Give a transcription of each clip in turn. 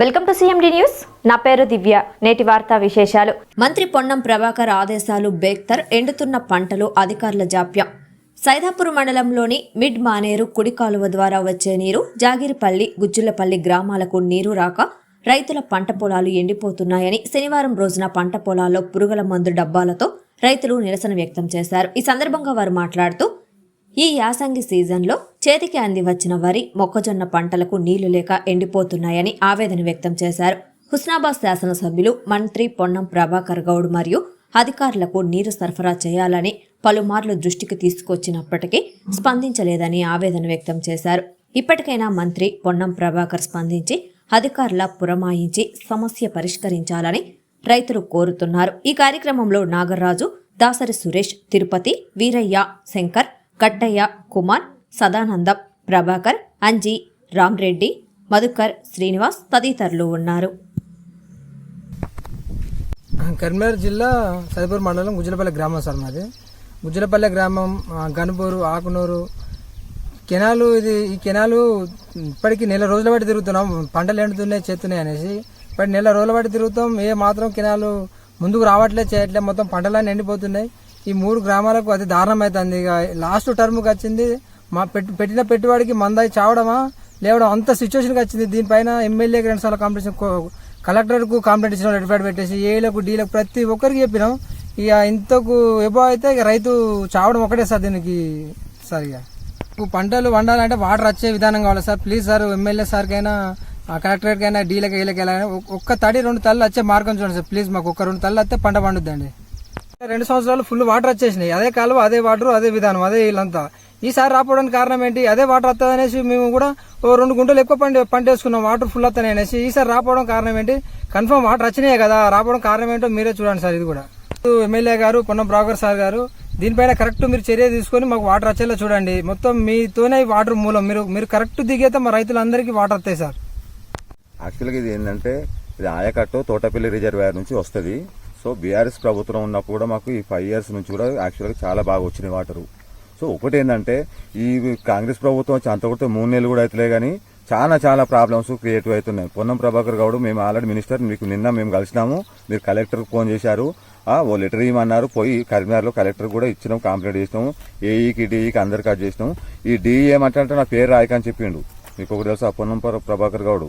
Welcome to CMD news నా పేరు దివ్య. నేటి వార్తా విశేషాలు. మంత్రి పొన్నం ప్రభాకర్ ఆదేశాలు బేక్తర్ ఎండుతున్న పంటలు అధికారుల జాప్యం. సైదాపూర్ మండలంలోని మిడ్ మానేరు కుడి కాలువ ద్వారా వచ్చే నీరు జాగిరిపల్లి గుజ్జులపల్లి గ్రామాలకు నీరు రాక రైతుల పంట పొలాలు ఎండిపోతున్నాయని శనివారం రోజున పంట పొలాల్లో పురుగుల మందు డబ్బాలతో రైతులు నిరసన వ్యక్తం చేశారు. ఈ సందర్భంగా వారు మాట్లాడుతూ ఈ యాసంగి సీజన్లో చేతికి అంది వచ్చిన వరి మొక్కజొన్న పంటలకు నీళ్ళు లేక ఎండిపోతున్నాయని ఆవేదన వ్యక్తం చేశారు. హుస్నాబాద్ శాసనసభ్యులు మంత్రి పొన్నం ప్రభాకర్ గౌడ్ మరియు అధికారులకు నీరు సరఫరా చేయాలని పలుమార్లు దృష్టికి తీసుకొచ్చినప్పటికీ స్పందించలేదని ఆవేదన వ్యక్తం చేశారు. ఇప్పటికైనా మంత్రి పొన్నం ప్రభాకర్ స్పందించి అధికారుల పురమాయించి సమస్య పరిష్కరించాలని రైతులు కోరుతున్నారు. ఈ కార్యక్రమంలో నాగరాజు దాసరి సురేష్ తిరుపతి వీరయ్య శంకర్ కట్టయ్య కుమార్ సదానందం ప్రభాకర్ అంజీ రామ్రెడ్డి మధుకర్ శ్రీనివాస్ తదితరులు ఉన్నారు. కరీంనగర్ జిల్లా సైపూర్ మండలం గుజ్జలపల్లి గ్రామం సార్ మాది. గుజ్జలపల్లి గ్రామం గనుపూరు ఆకునూరు కెనాలు ఇది ఈ కెనాలు ఇప్పటికి నెల రోజుల బట్టి తిరుగుతున్నాం. పంటలు ఎండుతున్నాయి చేస్తున్నాయి అనేసి. ఇప్పటి నెల రోజుల బట్టి తిరుగుతాం. ఏ మాత్రం కెనాలు ముందుకు రావట్లే చేయట్లే మొత్తం పంటలన్నీ ఎండిపోతున్నాయి. ఈ మూడు గ్రామాలకు అది దారుణం అవుతుంది ఇక లాస్ట్ టర్మ్కి వచ్చింది మా పెట్టి పెట్టిన పెట్టుబడికి మందాయి చావడమా? లేవడం? అంత సిచ్యువేషన్కి వచ్చింది. దీనిపైన ఎమ్మెల్యేకి రెండు సార్లు కాంపిటీషన్ కలెక్టర్కు కాంప్లైంట్ ఇచ్చిన రెడ్ పెట్టేసి ఏలకు డీలకు ప్రతి ఒక్కరికి చెప్పినాం. ఇక ఇంతకు ఎబో అయితే ఇక రైతు చావడం ఒకటే సార్ దీనికి సార్ ఇక. ఇప్పుడు పంటలు వండాలంటే వాటర్ వచ్చే విధానం కావాలి సార్. ప్లీజ్ సార్ ఎమ్మెల్యే సార్కైనా ఆ కలెక్టరేట్కైనా డీలకి వీళ్ళకి వెళ్ళాలి ఒక్క తడి రెండు తల్లు వచ్చే మార్గం చూడండి సార్. ప్లీజ్ మాకు ఒక్క రెండు తల్లు వస్తే పంట పండుద్దండి. రెండు సంవత్సరాలు ఫుల్ వాటర్ వచ్చేసినాయి. అదే కాలువ అదే వాటర్ అదే విధానం అదే వీళ్ళంతా ఈసారి రాకపోవడానికి కారణం ఏంటి? అదే వాటర్ వస్తుంది అనేసి మేము కూడా ఓ రెండు గుంటలు ఎక్కువ పంట పంట వేసుకున్నాం వాటర్ ఫుల్ వస్తాయి అనేసి. ఈసారి రాకపోవడం కారణం ఏంటి? కన్ఫర్మ్ వాటర్ వచ్చినాయి కదా. రాకపోవడం కారణం ఏంటో మీరే చూడండి సార్ ఇది కూడా. ఎమ్మెల్యే గారు పొన్నం బ్రాగర్ సార్ గారు దీనిపైన కరెక్ట్ మీరు చర్య తీసుకొని మాకు వాటర్ వచ్చేలా చూడండి. మొత్తం మీతోనే వాటర్ మూలం. మీరు మీరు కరెక్ట్ దిగైతే మా రైతులందరికీ వాటర్ వస్తాయి సార్. యాక్చువల్గా ఇది ఏంటంటే ఇది ఆయకట్టు తోటపల్లి రిజర్వాయర్ నుంచి వస్తుంది. సో బీఆర్ఎస్ ప్రభుత్వం ఉన్నప్పుడు కూడా మాకు ఈ ఫైవ్ ఇయర్స్ నుంచి కూడా యాక్చువల్గా చాలా బాగా వచ్చినాయి వాటరు. సో ఒకటి ఏంటంటే ఈ కాంగ్రెస్ ప్రభుత్వం వచ్చి అంత కొడితే మూడు నెలలు కూడా అవుతలే కానీ చాలా చాలా ప్రాబ్లమ్స్ క్రియేటివ్ అవుతున్నాయి పొన్నం ప్రభాకర్ గౌడ్ మేము ఆల్రెడీ మినిస్టర్ మీకు నిన్న మేము కలిసినాము మీరు కలెక్టర్కి ఫోన్ చేశారు. ఓ లెటర్ ఇవ్వమన్నారు పోయి కరీంనగర్లో కలెక్టర్ కూడా ఇచ్చినాం కంప్లైంట్ చేసినాము ఏఈకి డిఈకి అందరు కట్ చేసినాము ఈ డిఈ ఏమంటే నా పేరు రాయకని చెప్పిండు. మీకు ఒకటి తెలుసు పొన్నం ప్ర- ప్రభాకర్ గౌడ్?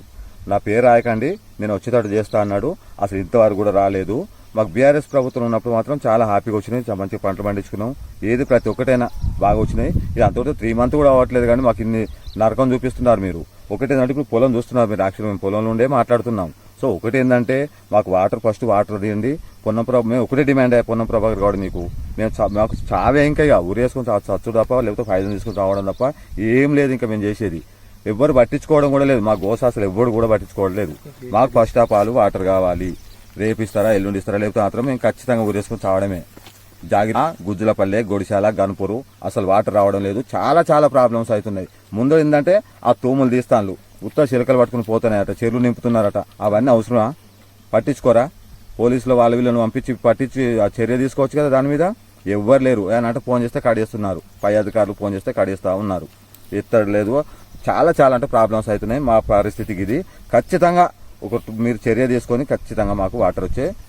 నా పేరు రాయకండి నేను వచ్చేటట్టు చేస్తా అన్నాడు. అసలు ఇంతవరకు కూడా రాలేదు. మాకు బీఆర్ఎస్ ప్రభుత్వం ఉన్నప్పుడు మాత్రం చాలా హ్యాపీగా వచ్చినాయి. చాలా మంచిగా పంటలు పండించుకున్నాం. ఏది ప్రతి ఒక్కటైనా బాగా వచ్చినాయి. ఇది అంతవరకు త్రీ మంత్ కూడా అవ్వట్లేదు కానీ మాకు ఇన్ని నరకం చూపిస్తున్నారు మీరు. ఒకటి ఏంటంటే ఇప్పుడు పొలం చూస్తున్నారు మీరు. యాక్చువల్ మేము పొలంలో ఉండే మాట్లాడుతున్నాం. సో ఒకటి ఏంటంటే మాకు వాటర్ ఫస్ట్ వాటర్ తీయండి. పొన్నం ప్రభ మేము ఒకటే డిమాండ్ అయ్యా పొన్నం ప్రభాకర్ గౌడ్ మీకు. మేము చా- మాకు చావే ఇంకా ఇక. ఊరేసుకొని చచ్చు తప్ప లేకపోతే ఫైజన్ తీసుకుని రావడం తప్ప ఏం లేదు ఇంకా మేము చేసేది. ఎవ్వరు పట్టించుకోవడం కూడా లేదు. మా గోసాసలు ఎవ్వరు కూడా పట్టించుకోవడం లేదు మాకు ఫస్ట్ ఆఫ్ ఆల్ వాటర్ కావాలి. రేపు ఇస్తారా ఎల్లుండి ఇస్తారా లేకపోతే మాత్రం మేము ఖచ్చితంగా ఊరేసుకొని చావడమే. జాగిర గుజ్జులపల్లె గొడిశాల గన్పూరు అసలు వాటర్ రావడం లేదు. చాలా చాలా ప్రాబ్లమ్స్ అవుతున్నాయి. ముందు ఏంటంటే ఆ తూములు తీస్తాను ఉత్తర చిలకలు పట్టుకుని పోతున్నాయట చెరువులు నింపుతున్నారట. అవన్నీ అవసరమా? పట్టించుకోరా? పోలీసులు వాళ్ళ వీళ్ళను పంపించి పట్టించి ఆ చర్య తీసుకోవచ్చు కదా దాని మీద? ఎవ్వరు లేరు. అంటే ఫోన్ చేస్తే కడిగేస్తున్నారు. పై అధికారులు ఫోన్ చేస్తే కడిగేస్తా ఉన్నారు. ఎత్తడం లేదు. చాలా చాలా అంటే ప్రాబ్లమ్స్ అవుతున్నాయి మా పరిస్థితికి ఇది. ఖచ్చితంగా ఒక మీరు చర్య తీసుకొని ఖచ్చితంగా మాకు వాటర్ వచ్చే